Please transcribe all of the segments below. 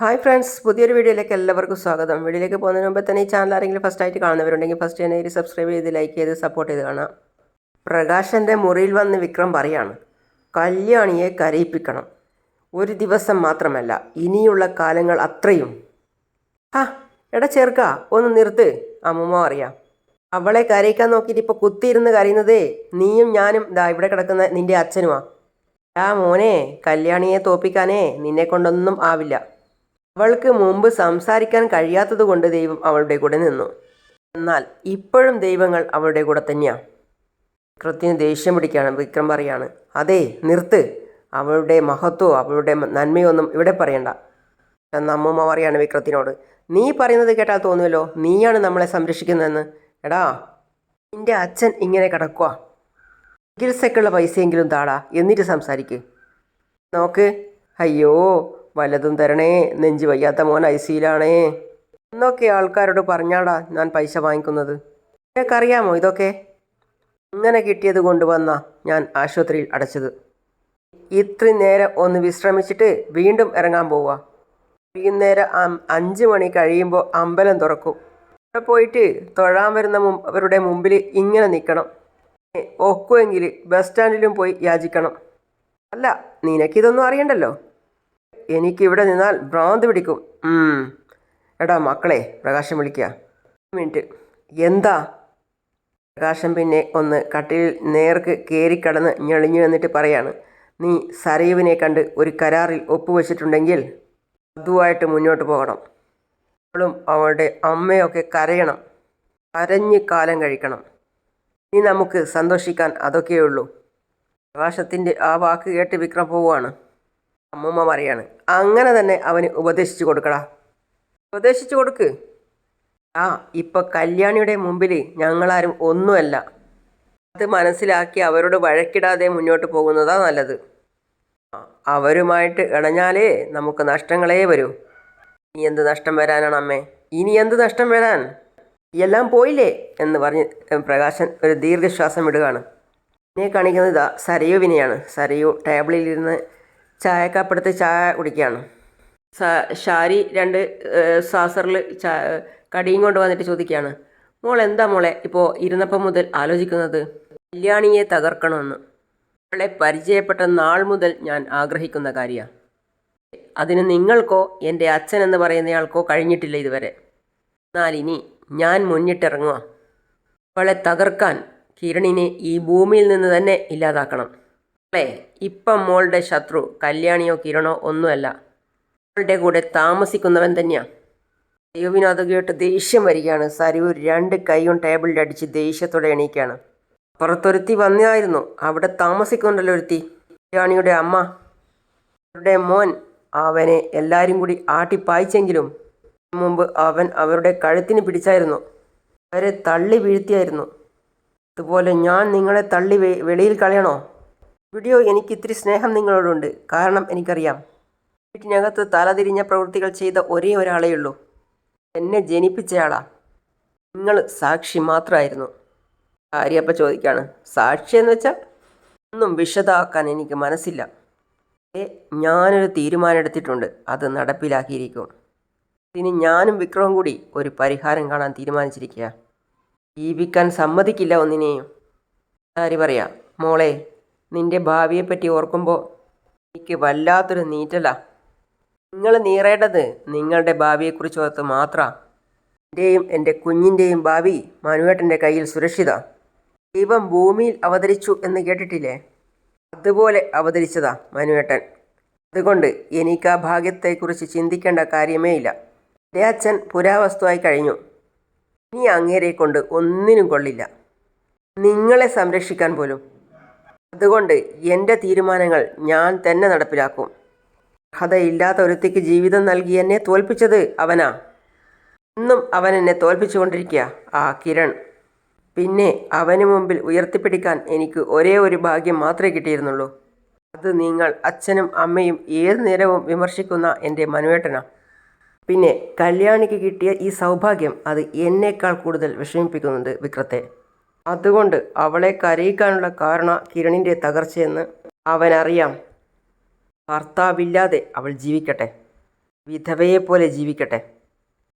Hi friends പുതിയൊരു വീഡിയോയിലേക്ക് എല്ലാവർക്കും സ്വാഗതം. വീഡിയോയിലേക്ക് പോകുന്നതിന് മുമ്പ് തന്നെ ഈ ചാനൽ ആരെങ്കിലും ഫസ്റ്റ് ആയിട്ട് കാണുന്നവരുണ്ടെങ്കിൽ ഫസ്റ്റ് തന്നെ ഇത് സബ്സ്ക്രൈബ് ചെയ്ത് ലൈക്ക് ചെയ്ത് സപ്പോർട്ട് ചെയ്ത് കാണാം. പ്രകാശന്റെ മുറിയിൽ വന്ന് വിക്രം പറയാണ് കല്യാണിയെ കരയിപ്പിക്കണം. ഒരു ദിവസം മാത്രമല്ല ഇനിയുള്ള കാലങ്ങൾ അത്രയും. ആ എടാ ചേർക്ക ഒന്ന് നിർത്ത് അമ്മൂമ്മ അറിയാം അവളെ കരയിക്കാൻ നോക്കിയിട്ട് ഇപ്പോൾ കുത്തിയിരുന്ന് കരയുന്നതേ നീയും ഞാനും ദാ ഇവിടെ കിടക്കുന്ന നിന്റെ അച്ഛനുമാ. ആ മോനെ കല്യാണിയെ തോപ്പിക്കാനേ നിന്നെ കൊണ്ടൊന്നും ആവില്ല. അവൾക്ക് മുമ്പ് സംസാരിക്കാൻ കഴിയാത്തതുകൊണ്ട് ദൈവം അവളുടെ കൂടെ നിന്നു. എന്നാൽ ഇപ്പോഴും ദൈവങ്ങൾ അവളുടെ കൂടെ തന്നെയാണ് വിക്രത്തിന് ദേഷ്യം പിടിക്കുകയാണ്. വിക്രം പറയാണ് അതെ നിർത്ത്. അവളുടെ മഹത്വമോ അവളുടെ നന്മയോ ഒന്നും ഇവിടെ പറയണ്ട. നമ്മമ്മ പറയാണ് വിക്രത്തിനോട് നീ പറയുന്നത് കേട്ടാൽ തോന്നുമല്ലോ നീയാണ് നമ്മളെ സംരക്ഷിക്കുന്നതെന്ന്? എടാ നിന്റെ അച്ഛൻ ഇങ്ങനെ കിടക്കുക ചികിത്സയ്ക്കുള്ള പൈസയെങ്കിലും താടാ. എന്നിട്ട് സംസാരിക്ക്. നോക്ക് അയ്യോ വല്ലതും തരണേ. നെഞ്ചു വയ്യാത്ത മോൻ ഐ സിയിലാണേ. എന്നൊക്കെ ആൾക്കാരോട് പറഞ്ഞാടാ ഞാൻ പൈസ വാങ്ങിക്കുന്നത്. നിനക്കറിയാമോ ഇതൊക്കെ? ഇങ്ങനെ കിട്ടിയത് കൊണ്ടുവന്ന ഞാൻ ആശുപത്രിയിൽ അടച്ചത്. ഇത്രയും നേരം ഒന്ന് വിശ്രമിച്ചിട്ട് വീണ്ടും ഇറങ്ങാൻ പോവുക വൈകുന്നേരം അഞ്ച് മണി കഴിയുമ്പോൾ അമ്പലം തുറക്കും. അവിടെ പോയിട്ട് തൊഴാൻ വരുന്ന അവരുടെ മുമ്പിൽ ഇങ്ങനെ നിൽക്കണം ഒക്കുമെങ്കിൽ ബസ് സ്റ്റാൻഡിലും പോയി യാചിക്കണം. അല്ല നിനക്കിതൊന്നും അറിയണ്ടല്ലോ? എനിക്കിവിടെ നിന്നാൽ ഭ്രാന്ത് പിടിക്കും. എടാ മക്കളെ പ്രകാശം വിളിക്കുക മിനിറ്റ്. എന്താ? പ്രകാശം പിന്നെ ഒന്ന് കട്ടിൽ നേർക്ക് കയറിക്കടന്ന് ഞെളിഞ്ഞു എന്നിട്ട് പറയാണ് നീ സരയുവിനെ കണ്ട് ഒരു കരാറിൽ ഒപ്പുവെച്ചിട്ടുണ്ടെങ്കിൽ അതുമായിട്ട് മുന്നോട്ട് പോകണം. അവളും അവളുടെ അമ്മയൊക്കെ കരയണം. കരഞ്ഞ് കാലം കഴിക്കണം. നീ നമുക്ക് സന്തോഷിക്കാൻ അതൊക്കെയേ ഉള്ളൂ പ്രകാശത്തിന്റെ ആ വാക്ക് കേട്ട് വിക്രം പോവുകയാണ്. അമ്മൂമ്മ പറയാണ് അങ്ങനെ തന്നെ അവന് ഉപദേശിച്ചു കൊടുക്കടാ. ഉപദേശിച്ചു കൊടുക്ക്. ആ ഇപ്പം കല്യാണിയുടെ മുമ്പിൽ ഞങ്ങളാരും ഒന്നുമല്ല. അത് മനസ്സിലാക്കി അവരോട് വഴക്കിടാതെ മുന്നോട്ട് പോകുന്നതാ നല്ലത്. അവരുമായിട്ട് ഇണഞ്ഞാലേ നമുക്ക് നഷ്ടങ്ങളേ വരൂ. ഇനി എന്ത് നഷ്ടം വരാനാണ് അമ്മേ? ഇനി എന്ത് നഷ്ടം വരാൻ? എല്ലാം പോയില്ലേ? എന്ന് പറഞ്ഞ് പ്രകാശൻ ഒരു ദീർഘശ്വാസം ഇടുകയാണ് എന്നെ കാണിക്കുന്നത് സരയുവിനെയാണ്. സരയു ടേബിളിലിരുന്ന് ചായക്കപ്പെടുത്ത് ചായ കുടിക്കുകയാണ്. ഷാരി രണ്ട് സാസറിൽ കടിയും കൊണ്ട് വന്നിട്ട് ചോദിക്കുകയാണ് മോൾ എന്താ മോളെ ഇപ്പോൾ ഇരുന്നപ്പം മുതൽ ആലോചിക്കുന്നത്? കല്യാണിയെ തകർക്കണമെന്ന്. അവളെ പരിചയപ്പെട്ട നാൾ മുതൽ ഞാൻ ആഗ്രഹിക്കുന്ന കാര്യമാണ് അതിന് നിങ്ങൾക്കോ എന്റെ അച്ഛൻ എന്ന് പറയുന്നയാൾക്കോ കഴിഞ്ഞിട്ടില്ല ഇതുവരെ. എന്നാൽ ഇനി ഞാൻ മുന്നിട്ടിറങ്ങുക അവളെ തകർക്കാൻ കിരണിനെ ഈ ഭൂമിയിൽ നിന്ന് തന്നെ ഇല്ലാതാക്കണം. അല്ലേ ഇപ്പം മോളുടെ ശത്രു കല്യാണിയോ കിരണോ ഒന്നുമല്ല. അവളുടെ കൂടെ താമസിക്കുന്നവൻ തന്നെയാണ് ദൈവവിന് അത് കേട്ട് ദേഷ്യം വരികയാണ്. സരിവ് രണ്ട് കൈയും ടേബിളിൽ അടിച്ച് ദേഷ്യത്തോടെ എണീക്കുകയാണ് പുറത്തൊരുത്തി വന്നായിരുന്നു. അവിടെ താമസിക്കുന്നുണ്ടല്ലോ ഒരുത്തി. കല്യാണിയുടെ അമ്മ. അവരുടെ മോൻ അവനെ എല്ലാവരും കൂടി ആട്ടിപ്പായിച്ചെങ്കിലും മുമ്പ് അവൻ അവരുടെ കഴുത്തിന് പിടിച്ചായിരുന്നു. അവരെ തള്ളി വീഴ്ത്തിയായിരുന്നു. അതുപോലെ ഞാൻ നിങ്ങളെ തള്ളി വെളിയിൽ കളയണോ? വീഡിയോ എനിക്ക് ഇത്തിരി സ്നേഹം നിങ്ങളോടുണ്ട്. കാരണം എനിക്കറിയാം. വീട്ടിനകത്ത് തലതിരിഞ്ഞ പ്രവൃത്തികൾ ചെയ്ത ഒരേ ഒരാളേ ഉള്ളൂ. എന്നെ ജനിപ്പിച്ചയാളാ നിങ്ങൾ സാക്ഷി മാത്രമായിരുന്നു. ആര്യപ്പ ചോദിക്കാണ്. സാക്ഷി എന്ന് വെച്ചാൽ ഒന്നും വിശദമാക്കാൻ എനിക്ക് മനസ്സില്ല. ഞാനൊരു തീരുമാനം എടുത്തിട്ടുണ്ട്. അത് നടപ്പിലാക്കിയിരിക്കും. ഇനി ഞാനും വിക്രവും കൂടി ഒരു പരിഹാരം കാണാൻ തീരുമാനിച്ചിരിക്കുക ജീവിക്കാൻ സമ്മതിക്കില്ല ഒന്നിനെയും. ആര് പറയാ. മോളെ നിന്റെ ഭാവിയെപ്പറ്റി ഓർക്കുമ്പോൾ എനിക്ക് വല്ലാത്തൊരു നീറ്റല. നിങ്ങൾ നീറേണ്ടത് നിങ്ങളുടെ ഭാവിയെക്കുറിച്ച് ഓർത്ത് മാത്രമാണ് എന്റെയും എന്റെ കുഞ്ഞിന്റെയും ഭാവി മനുവേട്ടന്റെ കയ്യിൽ സുരക്ഷിത. ദൈവം ഭൂമിയിൽ അവതരിച്ചു എന്ന് കേട്ടിട്ടില്ലേ? അതുപോലെ അവതരിച്ചതാ മനുവേട്ടൻ. അതുകൊണ്ട് എനിക്ക് ആ ഭാഗ്യത്തെക്കുറിച്ച് ചിന്തിക്കേണ്ട കാര്യമേ ഇല്ല. എന്റെ അച്ഛൻ പുരാവസ്തുവായി കഴിഞ്ഞു. ഇനി അങ്ങേരെ കൊണ്ട് ഒന്നിനും കൊള്ളില്ല. നിങ്ങളെ സംരക്ഷിക്കാൻ പോലും. അതുകൊണ്ട് എന്റെ തീരുമാനങ്ങൾ ഞാൻ തന്നെ നടപ്പിലാക്കും. അർഹതയില്ലാത്ത ഒരുത്തിക്ക് ജീവിതം നൽകി എന്നെ തോൽപ്പിച്ചത് അവനാ. ഇന്നും അവൻ എന്നെ തോൽപ്പിച്ചുകൊണ്ടിരിക്കുക ആ കിരൺ. പിന്നെ അവന് മുമ്പിൽ ഉയർത്തിപ്പിടിക്കാൻ എനിക്ക് ഒരേ ഒരു ഭാഗ്യം മാത്രമേ കിട്ടിയിരുന്നുള്ളൂ. അത് നിങ്ങൾ അച്ഛനും അമ്മയും ഏത് നേരവും വിമർശിക്കുന്ന എന്റെ മനുവേട്ടനാ. പിന്നെ കല്യാണിക്ക് കിട്ടിയ ഈ സൗഭാഗ്യം അത് എന്നേക്കാൾ കൂടുതൽ വിഷമിപ്പിക്കുന്നുണ്ട് വിക്രത്തെ. അതുകൊണ്ട് അവളെ കരയിക്കാനുള്ള കാരണ കിരണിന്റെ തകർച്ചയെന്ന് അവനറിയാം. ഭർത്താവില്ലാതെ അവൾ ജീവിക്കട്ടെ. വിധവയെപ്പോലെ ജീവിക്കട്ടെ.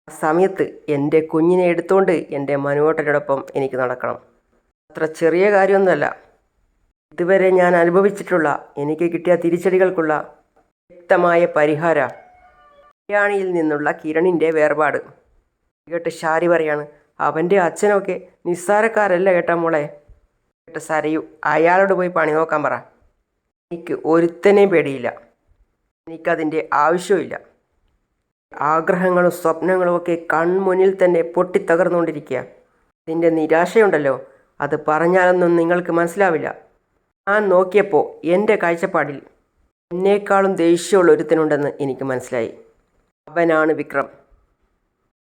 ആ സമയത്ത് എന്റെ കുഞ്ഞിനെ എടുത്തുകൊണ്ട് എന്റെ മനുവേട്ടനോടൊപ്പം എനിക്ക് നടക്കണം. അത്ര ചെറിയ കാര്യമൊന്നുമല്ല. ഇതുവരെ ഞാൻ അനുഭവിച്ചിട്ടുള്ള എനിക്ക് കിട്ടിയ തിരിച്ചടികൾക്കുള്ള വ്യക്തമായ പരിഹാര കല്യാണിയിൽ നിന്നുള്ള കിരണിന്റെ വേർപാട്. കേട്ട് ഷാരി പറയാണ്. അവന്റെ അച്ഛനൊക്കെ നിസ്സാരക്കാരല്ല കേട്ടാ മോളെ? കേട്ട സരയു അയാളോട് പോയി പണി നോക്കാൻ പറ. എനിക്ക് ഒരുത്തനെയും പേടിയില്ല. എനിക്കതിന്റെ ആവശ്യമില്ല ആഗ്രഹങ്ങളും സ്വപ്നങ്ങളും ഒക്കെ കൺമുന്നിൽ തന്നെ പൊട്ടിത്തകർന്നുകൊണ്ടിരിക്കുക. അതിന്റെ നിരാശയുണ്ടല്ലോ. അത് പറഞ്ഞാലൊന്നും നിങ്ങൾക്ക് മനസ്സിലാവില്ല. ഞാൻ നോക്കിയപ്പോൾ എന്റെ കാഴ്ചപ്പാടിൽ എന്നേക്കാളും ദേഷ്യമുള്ള ഒരുത്തനുണ്ടെന്ന് എനിക്ക് മനസ്സിലായി. അവനാണ് വിക്രം.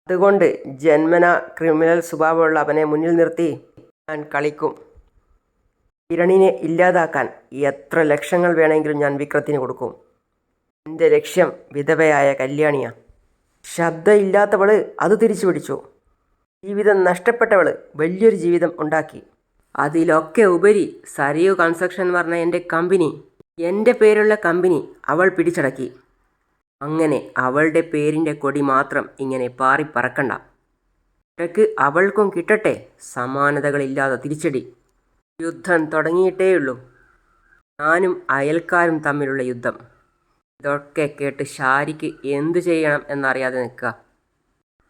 അതുകൊണ്ട് ജന്മന ക്രിമിനൽ സ്വഭാവമുള്ള അവനെ മുന്നിൽ നിർത്തി ഞാൻ കളിക്കും. കിരണിനെ ഇല്ലാതാക്കാൻ എത്ര ലക്ഷങ്ങൾ വേണമെങ്കിലും ഞാൻ വിക്രത്തിന് കൊടുക്കും. എന്റെ ലക്ഷ്യം വിധവയായ കല്യാണിയാണ് ശബ്ദമില്ലാത്തവൾ അത് തിരിച്ചു പിടിച്ചു. ജീവിതം നഷ്ടപ്പെട്ടവൾ വലിയൊരു ജീവിതം ഉണ്ടാക്കി. അതിലൊക്കെ ഉപരി സരിയു കൺസ്ട്രക്ഷൻ പറഞ്ഞ എന്റെ കമ്പനി എന്റെ പേരുള്ള കമ്പനി അവൾ പിടിച്ചടക്കി. അങ്ങനെ അവളുടെ പേരിന്റെ കൊടി മാത്രം ഇങ്ങനെ പാറി പറക്കണ്ട. ഇടയ്ക്ക് അവൾക്കും കിട്ടട്ടെ സമാനതകളില്ലാതെ തിരിച്ചടി. യുദ്ധം തുടങ്ങിയിട്ടേയുള്ളൂ. ഞാനും അയൽക്കാരും തമ്മിലുള്ള യുദ്ധം. ഇതൊക്കെ കേട്ട് ഷാരിക്ക് എന്തു ചെയ്യണം എന്നറിയാതെ നിൽക്കുക.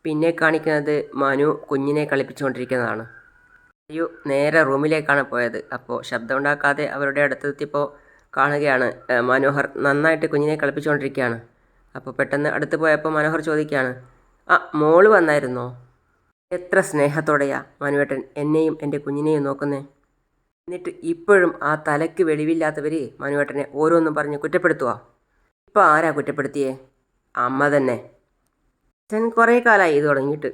പിന്നെ കാണിക്കുന്നത് മനു കുഞ്ഞിനെ കളിപ്പിച്ചുകൊണ്ടിരിക്കുന്നതാണ്. അയ്യോ നേരെ റൂമിലേക്കാണ് പോയത്. അപ്പോൾ ശബ്ദമുണ്ടാക്കാതെ അവരുടെ അടുത്തെത്തിയപ്പോൾ കാണുകയാണ് മനോഹർ നന്നായിട്ട് കുഞ്ഞിനെ കളിപ്പിച്ചുകൊണ്ടിരിക്കുകയാണ്. അപ്പോൾ പെട്ടെന്ന് അടുത്ത് പോയപ്പോൾ മനോഹർ ചോദിക്കുകയാണ് ആ മോൾ വന്നായിരുന്നോ? എത്ര സ്നേഹത്തോടെയാ മനുവേട്ടൻ എന്നെയും എന്റെ കുഞ്ഞിനെയും നോക്കുന്നേ? എന്നിട്ട് ഇപ്പോഴും ആ തലയ്ക്ക് വെളിവില്ലാത്തവർ മനുവേട്ടനെ ഓരോന്നും പറഞ്ഞ് കുറ്റപ്പെടുത്തുക ഇപ്പോൾ ആരാ കുറ്റപ്പെടുത്തിയേ? അമ്മ തന്നെ. അച്ഛൻ കുറേ കാലമായി ഇത് തുടങ്ങിയിട്ട്.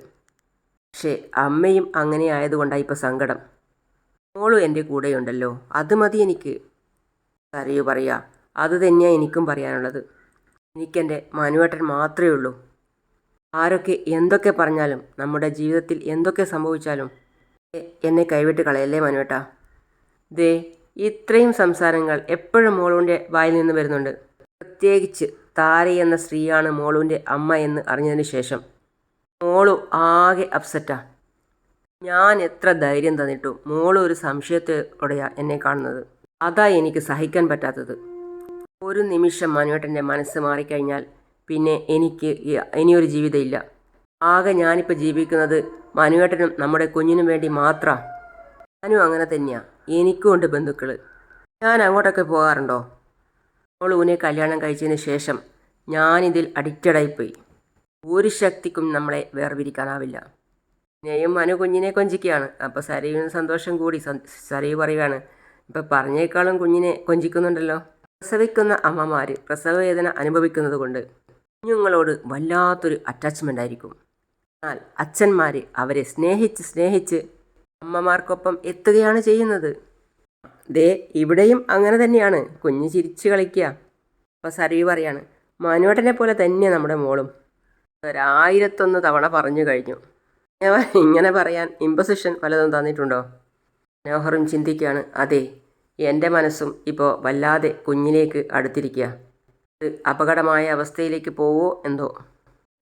പക്ഷേ അമ്മയും അങ്ങനെ ആയതുകൊണ്ടാണ് ഇപ്പോൾ സങ്കടം. മോളും എന്റെ കൂടെയുണ്ടല്ലോ അത് മതി എനിക്ക്. സരയു പറയുക അത് തന്നെയാണ് എനിക്കും പറയാനുള്ളത്. എനിക്കെന്റെ മനുവേട്ടൻ മാത്രമേ ഉള്ളൂ. ആരൊക്കെ എന്തൊക്കെ പറഞ്ഞാലും നമ്മുടെ ജീവിതത്തിൽ എന്തൊക്കെ സംഭവിച്ചാലും എന്നെ കൈവിട്ട് കളയല്ലേ മനുവേട്ട? ദേ ഇത്രയും സംസാരങ്ങൾ എപ്പോഴും മോളുവിന്റെ വായിൽ നിന്ന് വരുന്നുണ്ട്. പ്രത്യേകിച്ച് താര എന്ന സ്ത്രീയാണ് മോളുവിന്റെ അമ്മ എന്ന് അറിഞ്ഞതിന് ശേഷം. മോളു ആകെ അപ്സെറ്റാ. ഞാൻ എത്ര ധൈര്യം തന്നിട്ടു മോൾ ഒരു സംശയത്തോടെയാണ് എന്നെ കാണുന്നത്. അതാ എനിക്ക് സഹിക്കാൻ പറ്റാത്തത്. ഒരു നിമിഷം മനുവേട്ടന്റെ മനസ്സ് മാറിക്കഴിഞ്ഞാൽ പിന്നെ എനിക്ക് ഇനിയൊരു ജീവിതമില്ല. ആകെ ഞാനിപ്പോൾ ജീവിക്കുന്നത് മനുവേട്ടനും നമ്മുടെ കുഞ്ഞിനും വേണ്ടി മാത്രമാണ് ഞാനും അങ്ങനെ തന്നെയാണ് എനിക്കും ഉണ്ട് ബന്ധുക്കൾ. ഞാൻ അങ്ങോട്ടൊക്കെ പോകാറുണ്ടോ? മോളൂനെ കല്യാണം കഴിച്ചതിന് ശേഷം ഞാനിതിൽ അഡിക്റ്റഡായിപ്പോയി ഒരു ശക്തിക്കും നമ്മളെ വേർപിരിക്കാനാവില്ല. പിന്നെയും മനു കുഞ്ഞിനെ കൊഞ്ചിക്കുകയാണ്. അപ്പോൾ സരീവിന് സന്തോഷം കൂടി. സരീവ് പറയുകയാണ് ഇപ്പം പറഞ്ഞേക്കാളും കുഞ്ഞിനെ കൊഞ്ചിക്കുന്നുണ്ടല്ലോ. പ്രസവിക്കുന്ന അമ്മമാർ പ്രസവവേദന അനുഭവിക്കുന്നത് കൊണ്ട് കുഞ്ഞുങ്ങളോട് വല്ലാത്തൊരു അറ്റാച്ച്മെന്റ് ആയിരിക്കും. എന്നാൽ അച്ഛന്മാർ അവരെ സ്നേഹിച്ച് സ്നേഹിച്ച് അമ്മമാർക്കൊപ്പം എത്തുകയാണ് ചെയ്യുന്നത്. ദേ ഇവിടെയും അങ്ങനെ തന്നെയാണ്. കുഞ്ഞ് ചിരിച്ച് കളിക്കുക. അപ്പോൾ സരയു പറയാണ് മനുവേട്ടനെ പോലെ തന്നെ നമ്മുടെ മോളും. ഒരായിരത്തൊന്ന് തവണ പറഞ്ഞു കഴിഞ്ഞു. ഇങ്ങനെ പറയാൻ ഇമ്പസിഷൻ പലതും തന്നിട്ടുണ്ടോ? മനോഹറും ചിന്തിക്കുകയാണ്. അതെ എന്റെ മനസ്സും ഇപ്പോൾ വല്ലാതെ കുഞ്ഞിലേക്ക് അടുത്തിരിക്കുക അത് അപകടമായ അവസ്ഥയിലേക്ക് പോവോ എന്തോ?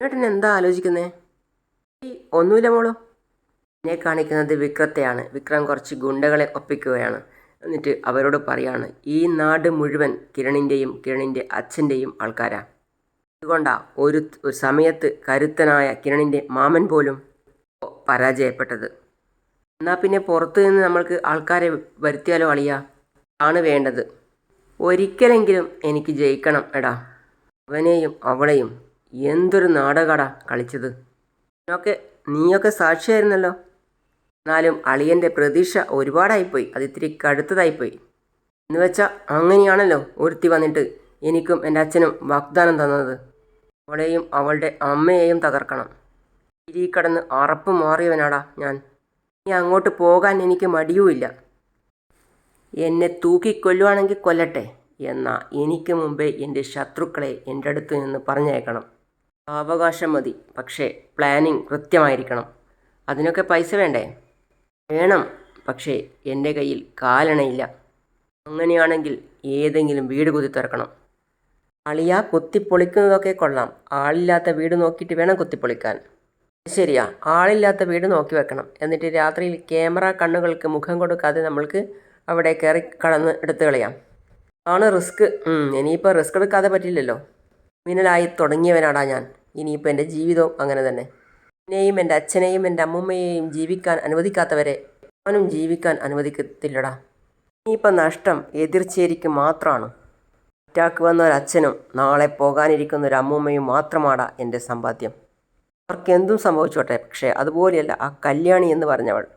ചേട്ടൻ എന്താ ആലോചിക്കുന്നേ? ഒന്നുമില്ല മോളോ. എന്നെ കാണിക്കുന്നത് വിക്രത്തെയാണ്. വിക്രം കുറച്ച് ഗുണ്ടകളെ ഒപ്പിക്കുകയാണ്. എന്നിട്ട് അവരോട് പറയാണ് ഈ നാട് മുഴുവൻ കിരണിന്റെയും കിരണിന്റെ അച്ഛന്റെയും ആൾക്കാരാണ് അതുകൊണ്ടാ ഒരു ഒരു സമയത്ത് കരുത്തനായ കിരണിന്റെ മാമൻ പോലും പരാജയപ്പെട്ടത്. എന്നാൽ പിന്നെ പുറത്തു നിന്ന് നമ്മൾക്ക് ആൾക്കാരെ വരുത്തിയാലോ അളിയാ? ആണ് വേണ്ടത്. ഒരിക്കലെങ്കിലും എനിക്ക് ജയിക്കണം എടാ. അവനെയും അവളെയും എന്തൊരു നാടകടാ കളിച്ചത്. നീയൊക്കെ നീയൊക്കെ സാക്ഷിയായിരുന്നല്ലോ. എന്നാലും അളിയന്റെ പ്രതീക്ഷ ഒരുപാടായിപ്പോയി. അത് ഇത്തിരി കടുത്തതായിപ്പോയി. എന്ന് വെച്ചാൽ അങ്ങനെയാണല്ലോ ഒരുത്തി വന്നിട്ട് എനിക്കും എന്റെ അച്ഛനും വാഗ്ദാനം തന്നത്. അവളെയും അവളുടെ അമ്മയെയും തകർക്കണം. ഇരി കടന്ന് അറപ്പ് മാറിയവനാടാ ഞാൻ. നീ അങ്ങോട്ട് പോകാൻ എനിക്ക് മടിയുമില്ല. എന്നെ തൂക്കിക്കൊല്ലുവാണെങ്കിൽ കൊല്ലട്ടെ എന്നാൽ എനിക്ക് മുമ്പേ എന്റെ ശത്രുക്കളെ എന്റെ അടുത്ത് നിന്ന് പറഞ്ഞയക്കണം. അവകാശം മതി പക്ഷേ പ്ലാനിങ് കൃത്യമായിരിക്കണം. അതിനൊക്കെ പൈസ വേണ്ടേ? വേണം പക്ഷേ എന്റെ കയ്യിൽ കാലണയില്ല. അങ്ങനെയാണെങ്കിൽ ഏതെങ്കിലും വീട് കുത്തി തുറക്കണം. അളിയാ കുത്തിപ്പൊളിക്കുന്നതൊക്കെ കൊള്ളാം. ആളില്ലാത്ത വീട് നോക്കിയിട്ട് വേണം കുത്തിപ്പൊളിക്കാൻ. ശരിയാ ആളില്ലാത്ത വീട് നോക്കി വെക്കണം. എന്നിട്ട് രാത്രിയിൽ ക്യാമറ കണ്ണുകൾക്ക് മുഖം കൊടുക്കാതെ നമ്മൾക്ക് അവിടെ കയറി കടന്ന് എടുത്തു കളയാം. ആണ് റിസ്ക്. ഇനിയിപ്പോൾ റിസ്ക് എടുക്കാതെ പറ്റില്ലല്ലോ. മിന്നലായി തുടങ്ങിയവനാടാ ഞാൻ. ഇനിയിപ്പോൾ എന്റെ ജീവിതവും അങ്ങനെ തന്നെ. എന്നെയും എന്റെ അച്ഛനെയും എന്റെ അമ്മൂമ്മയെയും ജീവിക്കാൻ അനുവദിക്കാത്തവരെ അവനും ജീവിക്കാൻ അനുവദിക്കത്തില്ലടാ. ഇനിയിപ്പോൾ നഷ്ടം എതിർച്ചേരിക്ക് മാത്രമാണ് അറ്റാക്ക് വന്ന ഒരു അച്ഛനും നാളെ പോകാനിരിക്കുന്ന ഒരു അമ്മൂമ്മയും മാത്രമാടാ എന്റെ സമ്പാദ്യം. അവർക്ക് എന്തും സംഭവിച്ചോട്ടെ പക്ഷേ അതുപോലെയല്ല ആ കല്യാണി എന്ന് പറഞ്ഞവൾ.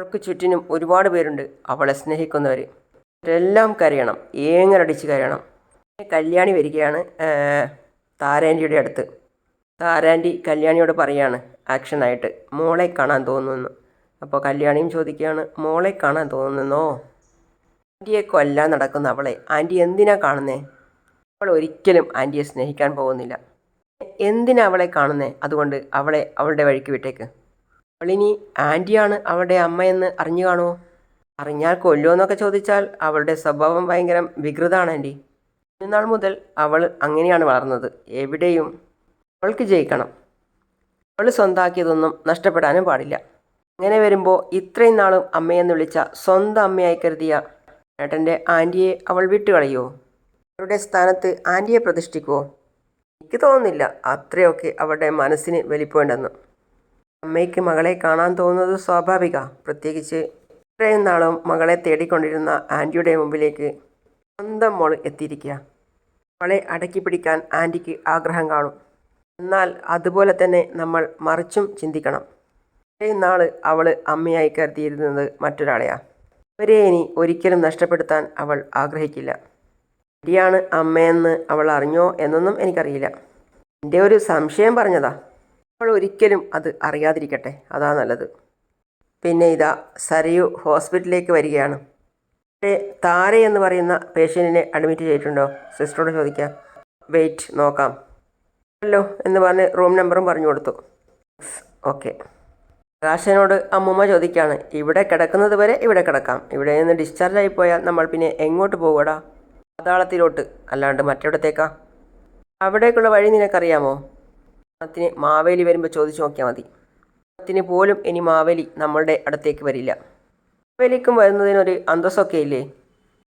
അവൾക്ക് ചുറ്റിനും ഒരുപാട് പേരുണ്ട്. അവളെ സ്നേഹിക്കുന്നവർ അവരെല്ലാം കരയണം. ഏങ്ങലടിച്ച് കരയണം. കല്യാണി വരികയാണ് താരാന്റിയുടെ അടുത്ത്. താരാന്റി കല്യാണിയോട് പറയാണ് ആക്ഷനായിട്ട് മോളെ കാണാൻ തോന്നുന്നു. അപ്പോൾ കല്യാണിയും ചോദിക്കുകയാണ് മോളെ കാണാൻ തോന്നുന്നോ? ആന്റിയെ കൊല്ലാൻ നടക്കുന്ന അവളെ. ആന്റി എന്തിനാ കാണുന്നേ? അവൾ ഒരിക്കലും ആന്റിയെ സ്നേഹിക്കാൻ പോകുന്നില്ല. എന്തിനാ അവളെ കാണുന്നേ? അതുകൊണ്ട് അവളെ അവളുടെ വഴിക്ക് വിട്ടേക്ക്. അവളിനി ആന്റിയാണ് അവളുടെ അമ്മയെന്ന് അറിഞ്ഞു കാണുമോ? അറിഞ്ഞാൽ കൊല്ലുമെന്നൊക്കെ ചോദിച്ചാൽ അവളുടെ സ്വഭാവം ഭയങ്കര വികൃതാണ് ആന്റി ഇന്നാൾ മുതൽ അവൾ അങ്ങനെയാണ് വളർന്നത്. എവിടെയും അവൾക്ക് ജയിക്കണം. അവൾ സ്വന്താക്കിയതൊന്നും നഷ്ടപ്പെടാനും പാടില്ല. അങ്ങനെ വരുമ്പോൾ ഇത്രയും നാളും അമ്മയെന്ന് വിളിച്ച സ്വന്തം അമ്മയായി കരുതിയ ഏട്ടന്റെ ആന്റിയെ അവൾ വിട്ടുകളയോ അവളുടെ സ്ഥാനത്ത് ആന്റിയെ പ്രതിഷ്ഠിക്കുമോ എനിക്ക് തോന്നുന്നില്ല അത്രയൊക്കെ അവളുടെ മനസ്സിന് വലിപ്പമുണ്ടെന്ന്. അമ്മയ്ക്ക് മകളെ കാണാൻ തോന്നുന്നത് സ്വാഭാവിക. പ്രത്യേകിച്ച് ഇത്രയും നാളും മകളെ തേടിക്കൊണ്ടിരുന്ന ആന്റിയുടെ മുമ്പിലേക്ക് സ്വന്തം മോൾ എത്തിയിരിക്കുക. അവളെ അടക്കി പിടിക്കാൻ ആന്റിക്ക് ആഗ്രഹം കാണും. എന്നാൽ അതുപോലെ തന്നെ നമ്മൾ മറിച്ചും ചിന്തിക്കണം. ഇത്രയും നാൾ അവൾ അമ്മയായി കരുതിയിരുന്നത് മറ്റൊരാളെയാണ് അവരെ ഇനി ഒരിക്കലും നഷ്ടപ്പെടുത്താൻ അവൾ ആഗ്രഹിക്കില്ല. ആന്റിയാണ് അമ്മയെന്ന് അവൾ അറിഞ്ഞോ എന്നൊന്നും എനിക്കറിയില്ല. എന്റെ ഒരു സംശയം പറഞ്ഞതാ. അവൾ ഒരിക്കലും അത് അറിയാതിരിക്കട്ടെ. അതാ നല്ലത്. പിന്നെ ഇതാ സരയു ഹോസ്പിറ്റലിലേക്ക് വരികയാണ്. താര എന്ന് പറയുന്ന പേഷ്യന്റിനെ അഡ്മിറ്റ് ചെയ്തിട്ടുണ്ടോ? സിസ്റ്ററോട് ചോദിക്കാം. വെയിറ്റ് നോക്കാം. അല്ലോ എന്ന് പറഞ്ഞ് റൂം നമ്പറും പറഞ്ഞു കൊടുത്തു. ഓക്കെ. പ്രകാശനോട് അമ്മൂമ്മ ചോദിക്കുകയാണ് ഇവിടെ കിടക്കുന്നത് വരെ ഇവിടെ കിടക്കാം. ഇവിടെ നിന്ന് ഡിസ്ചാർജ് ആയി പോയാൽ നമ്മൾ പിന്നെ എങ്ങോട്ട് പോകൂടാ പാതാളത്തിലോട്ട്. അല്ലാണ്ട് മറ്റിടത്തേക്കാ അവിടേക്കുള്ള വഴി നിനക്കറിയാമോ? ഓണത്തിന് മാവേലി വരുമ്പോൾ ചോദിച്ചു നോക്കിയാൽ മതി. ഓണത്തിന് പോലും ഇനി മാവേലി നമ്മളുടെ അടുത്തേക്ക് വരില്ല. മാവേലിക്കും വരുന്നതിനൊരു അന്തസ്സൊക്കെ ഇല്ലേ?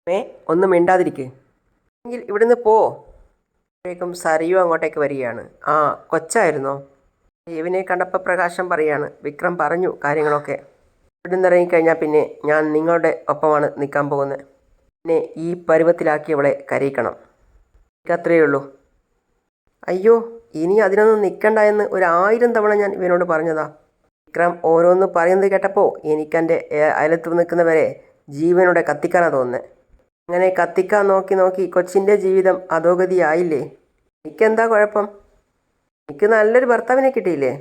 മേ ഒന്നും മിണ്ടാതിരിക്ക്. എങ്കിൽ ഇവിടുന്ന് പോ. അപ്പോഴേക്കും അങ്ങോട്ടേക്ക് വരികയാണ്. ആ കൊച്ചായിരുന്നോ? ഇവനെ കണ്ടപ്പോൾ പ്രകാശം പറയാണ്. വിക്രം പറഞ്ഞു കാര്യങ്ങളൊക്കെ. ഇവിടുന്ന് ഇറങ്ങിക്കഴിഞ്ഞാൽ പിന്നെ ഞാൻ നിങ്ങളുടെ ഒപ്പമാണ് നിൽക്കാൻ പോകുന്നത് പിന്നെ ഈ പരുവത്തിലാക്കിയവളെ കരയിക്കണം. എനിക്കത്രയേ ഉള്ളൂ. അയ്യോ ഇനി അതിനൊന്നും നിൽക്കണ്ട എന്ന് ഒരു ആയിരം തവണ ഞാൻ ഇവനോട് പറഞ്ഞതാ. വിക്രം ഓരോന്ന് പറയുന്നത് കേട്ടപ്പോൾ എനിക്കെന്റെ അയലത്ത് നിൽക്കുന്നവരെ ജീവനോടെ കത്തിക്കാനാണ് തോന്നുന്നത് അങ്ങനെ കത്തിക്കാൻ നോക്കി നോക്കി കൊച്ചിന്റെ ജീവിതം അധോഗതിയായില്ലേ? എനിക്കെന്താ കുഴപ്പം? എനിക്ക് നല്ലൊരു ഭർത്താവിനെ കിട്ടിയില്ലേ?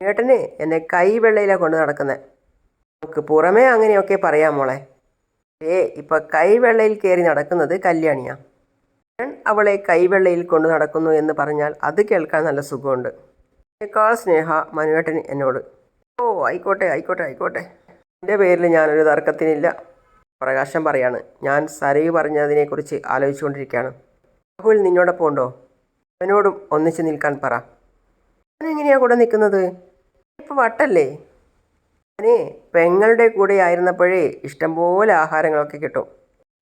ഏട്ടന് എന്നെ കൈവെള്ളയിലാണ് കൊണ്ട് നടക്കുന്നത് നമുക്ക് പുറമേ അങ്ങനെയൊക്കെ പറയാം മോളെ. ഏ ഇപ്പം കൈവെള്ളയിൽ കയറി നടക്കുന്നത് കല്യാണിയാണ് അവളെ കൈവെള്ളയിൽ കൊണ്ടു നടക്കുന്നു എന്ന് പറഞ്ഞാൽ അത് കേൾക്കാൻ നല്ല സുഖമുണ്ട്. എന്നേക്കാൾ സ്നേഹ മനുവേട്ടൻ എന്നോട്. ഓ ആയിക്കോട്ടെ ആയിക്കോട്ടെ ആയിക്കോട്ടെ. എന്റെ പേരിൽ ഞാനൊരു തർക്കത്തിനില്ല. പ്രകാശം പറയാണ്. ഞാൻ സരയു പറഞ്ഞതിനെക്കുറിച്ച് ആലോചിച്ചുകൊണ്ടിരിക്കുകയാണ്. രാഹുൽ നിന്നോടൊപ്പം ഉണ്ടോ? അവനോടും ഒന്നിച്ച് നിൽക്കാൻ പറ. അവനെങ്ങനെയാണ് കൂടെ നിൽക്കുന്നത്? ഇപ്പോൾ വട്ടല്ലേ? അവനെ പെങ്ങളുടെ കൂടെ ആയിരുന്നപ്പോഴേ ഇഷ്ടംപോലെ ആഹാരങ്ങളൊക്കെ കിട്ടും.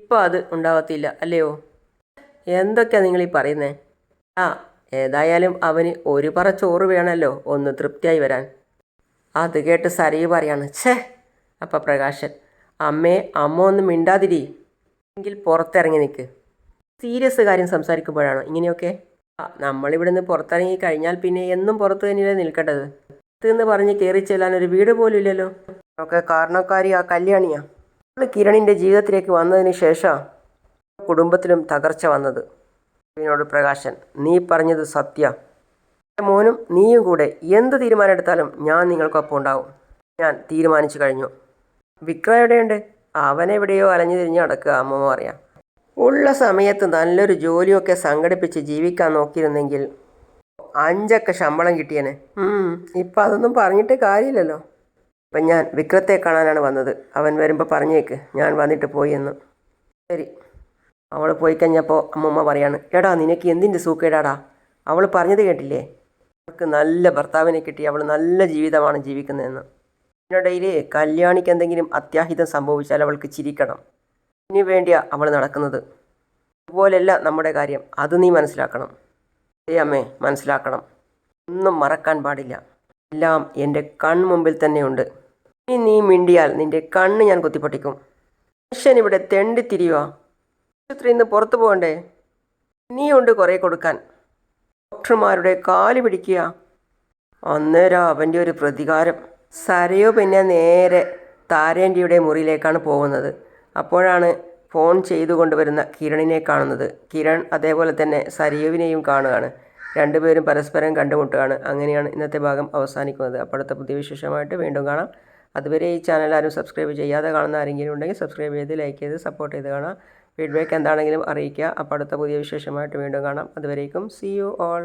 ഇപ്പോൾ അത് ഉണ്ടാവത്തില്ല അല്ലയോ? എന്തൊക്കെയാ നിങ്ങളീ ഈ പറയുന്നേ? ആ ഏതായാലും അവന് ഒരു പറ ചോറ് വേണമല്ലോ ഒന്ന് തൃപ്തിയായി വരാൻ. അത് കേട്ട് സരയു പറയാണ് ഛേ അപ്പം പ്രകാശൻ അമ്മേ അമ്മ ഒന്ന് മിണ്ടാതിരി. എങ്കിൽ പുറത്തിറങ്ങി നിൽക്ക് സീരിയസ് കാര്യം സംസാരിക്കുമ്പോഴാണോ ഇങ്ങനെയൊക്കെ? ആ നമ്മളിവിടുന്ന് പുറത്തിറങ്ങി കഴിഞ്ഞാൽ പിന്നെ എന്നും പുറത്ത് തന്നെയല്ലേ നിൽക്കേണ്ടത്? എന്ന് പറഞ്ഞ് കയറി ചെല്ലാൻ ഒരു വീട് പോലും ഇല്ലല്ലോ. ഒക്കെ കാരണക്കാരി ആ കല്യാണിയാ. അവൾ കിരണിന്റെ ജീവിതത്തിലേക്ക് വന്നതിന് ശേഷം കുടുംബത്തിലും തകർച്ച വന്നത്. എന്നോട് പ്രകാശൻ നീ പറഞ്ഞത് സത്യ. മോനും നീയും കൂടെ എന്ത് തീരുമാനമെടുത്താലും ഞാൻ നിങ്ങൾക്കൊപ്പം ഉണ്ടാവും. ഞാൻ തീരുമാനിച്ചു കഴിഞ്ഞു. വിക്രം എവിടെയുണ്ട്? അവനെവിടെയോ അലഞ്ഞു തിരിഞ്ഞ് നടക്കുക അമ്മമ്മ അറിയാം ഉള്ള സമയത്ത് നല്ലൊരു ജോലിയൊക്കെ സംഘടിപ്പിച്ച് ജീവിക്കാൻ നോക്കിയിരുന്നെങ്കിൽ അഞ്ചൊക്കെ ശമ്പളം കിട്ടിയനെ. ഇപ്പം അതൊന്നും പറഞ്ഞിട്ട് കാര്യമില്ലല്ലോ. ഇപ്പം ഞാൻ വിക്രത്തെ കാണാനാണ് വന്നത്. അവൻ വരുമ്പോൾ പറഞ്ഞേക്ക്. ഞാൻ വന്നിട്ട് പോയി എന്ന്. ശരി. അവൾ പോയി കഴിഞ്ഞപ്പോൾ അമ്മമ്മ പറയാണ് എടാ നിനക്ക് എന്തിന്റെ സൂക്കേടാടാ? അവൾ പറഞ്ഞത് കേട്ടില്ലേ? അവൾക്ക് നല്ല ഭർത്താവിനെ കിട്ടി അവൾ നല്ല ജീവിതമാണ് ജീവിക്കുന്നതെന്ന്. ഇതിനിടയിൽ കല്യാണിക്ക് എന്തെങ്കിലും അത്യാഹിതം സംഭവിച്ചാൽ അവൾക്ക് ചിരിക്കണം. ഇതിനു വേണ്ടിയാണ് അവൾ നടക്കുന്നത്. അതുപോലെയല്ല നമ്മുടെ കാര്യം അത് നീ മനസ്സിലാക്കണം. ഏ അമ്മേ മനസ്സിലാക്കണം. ഒന്നും മറക്കാൻ പാടില്ല. എല്ലാം എന്റെ കൺമുമ്പിൽ തന്നെയുണ്ട് ഇനി നീ മിണ്ടിയാൽ നിന്റെ കണ്ണ് ഞാൻ കുത്തിപ്പൊട്ടിക്കും. മനുഷ്യൻ ഇവിടെ തെണ്ടിത്തിരിയുക ആശുപത്രിയിൽ നിന്ന് പുറത്തു പോകണ്ടേ? നീയുണ്ട് കുറേ കൊടുക്കാൻ. ഡോക്ടർമാരുടെ കാൽ പിടിക്കുക. അന്നേരം അവന്റെ ഒരു പ്രതികാരം. സരയോ പിന്നെ നേരെ താരേന്റെയുടെ മുറിയിലേക്കാണ് പോകുന്നത്. അപ്പോഴാണ് ഫോൺ ചെയ്തു കൊണ്ടുവരുന്ന കിരണിനെ കാണുന്നത്. കിരൺ അതേപോലെ തന്നെ സരയുവിനെയും കാണുകയാണ്. രണ്ടുപേരും പരസ്പരം കണ്ടുമുട്ടുകയാണ്. അങ്ങനെയാണ് ഇന്നത്തെ ഭാഗം അവസാനിക്കുന്നത്. അപ്പോൾ അടുത്ത പുതിയ വിശേഷമായിട്ട് വീണ്ടും കാണാം. അതുവരെ ഈ ചാനൽ ആരും സബ്സ്ക്രൈബ് ചെയ്യാതെ കാണുന്ന ആരെങ്കിലും ഉണ്ടെങ്കിൽ സബ്സ്ക്രൈബ് ചെയ്ത് ലൈക്ക് ചെയ്ത് സപ്പോർട്ട് ചെയ്ത് കാണാം. ഫീഡ്ബാക്ക് എന്താണെങ്കിലും അറിയിക്കുക. അപ്പോൾ അടുത്ത പുതിയ വിശേഷമായിട്ട് വീണ്ടും കാണാം. അതുവരേക്കും സി യു ഓൾ